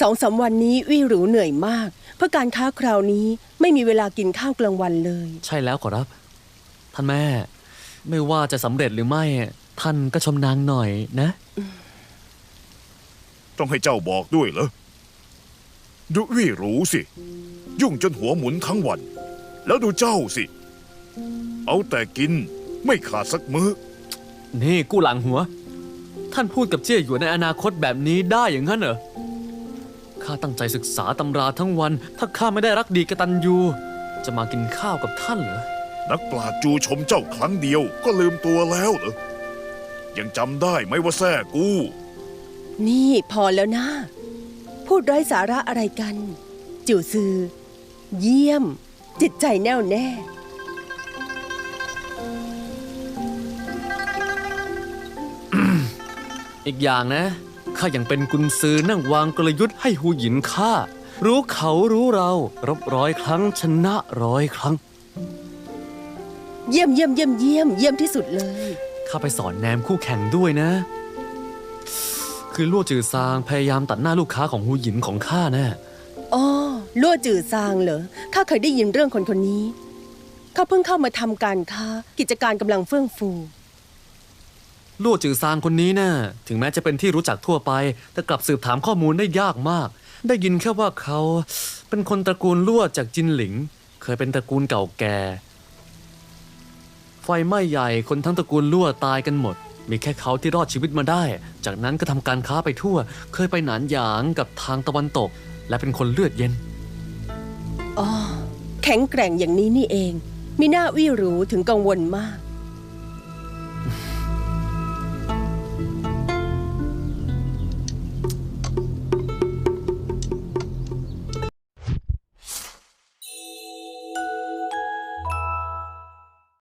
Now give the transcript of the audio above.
สองสามวันนี้วี่หรูเหนื่อยมาก เพื่อการค้าคราวนี้ไม่มีเวลากินข้าวกลางวันเลย ใช่แล้วขอรับ ท่านแม่ ไม่ว่าจะสำเร็จหรือไม่ ท่านก็ชมนางหน่อยนะ ต้องให้เจ้าบอกด้วยเหรอดูวี่รู้สิ ยุ่งจนหัวหมุนทั้งวัน แล้วดูเจ้าสิ เอาแต่กินไม่ขาดสักมื้อ นี่กู้หลังหัว ท่านพูดกับเจี้ยหยวนในอนาคตแบบนี้ได้อย่างนั้นเหรอ ข้าตั้งใจศึกษาตำราทั้งวัน ถ้าข้าไม่ได้รักดีกตันยูจะมากินข้าวกับท่านเหรอ นักปราชญ์จูชมเจ้าครั้งเดียวก็ลืมตัวแล้วเหรอ ยังจำได้ไหมว่าแท้กู้นี่พอแล้วนะ พูดไร้สาระอะไรกัน จิ๋วซือ เยี่ยม จิตใจแน่วแน่ อีกอย่างนะ ข้ายังเป็นกุนซือนั่งวางกลยุทธ์ให้หูหยินข้ารู้เขารู้เรารบร้อยครั้งชนะร้อยครั้ง เยี่ยมเยี่ยมเยี่ยมเยี่ยมเยี่ยมที่สุดเลย ข้าไปสอนแนมคู่แข่งด้วยนะ คือลั่วจือซางพยายามตัดหน้าลูกค้าของหูหยินของข้านะอ๋อลั่วจือซางเหรอข้าเคยได้ยินเรื่องคนคนนี้เขาเพิ่งเข้ามาทำการค้ากิจการกำลังเฟื่องฟู ลั่จือซางคนนี้นะ่ะถึงแม้จะเป็นที่รู้จักทั่วไป แต่กลับสืบถามข้อมูลได้ยากมาก ได้ยินแค่ว่าเขาเป็นคนตระกูลลั่จากจินหลิง เคยเป็นตระกูลเก่าแก่ ไฟไหม้ใหญ่คนทั้งตระกูลลั่วตายกันหมด มีแค่เขาที่รอดชีวิตมาได้ จากนั้นก็ทำการค้าไปทั่ว เคยไปหนานหยางกับทางตะวันตก และเป็นคนเลือดเย็นอ๋อแข็งแกร่งอย่างนี้นี่เอง มีหน้าวี่หรูถึงกังวลมาก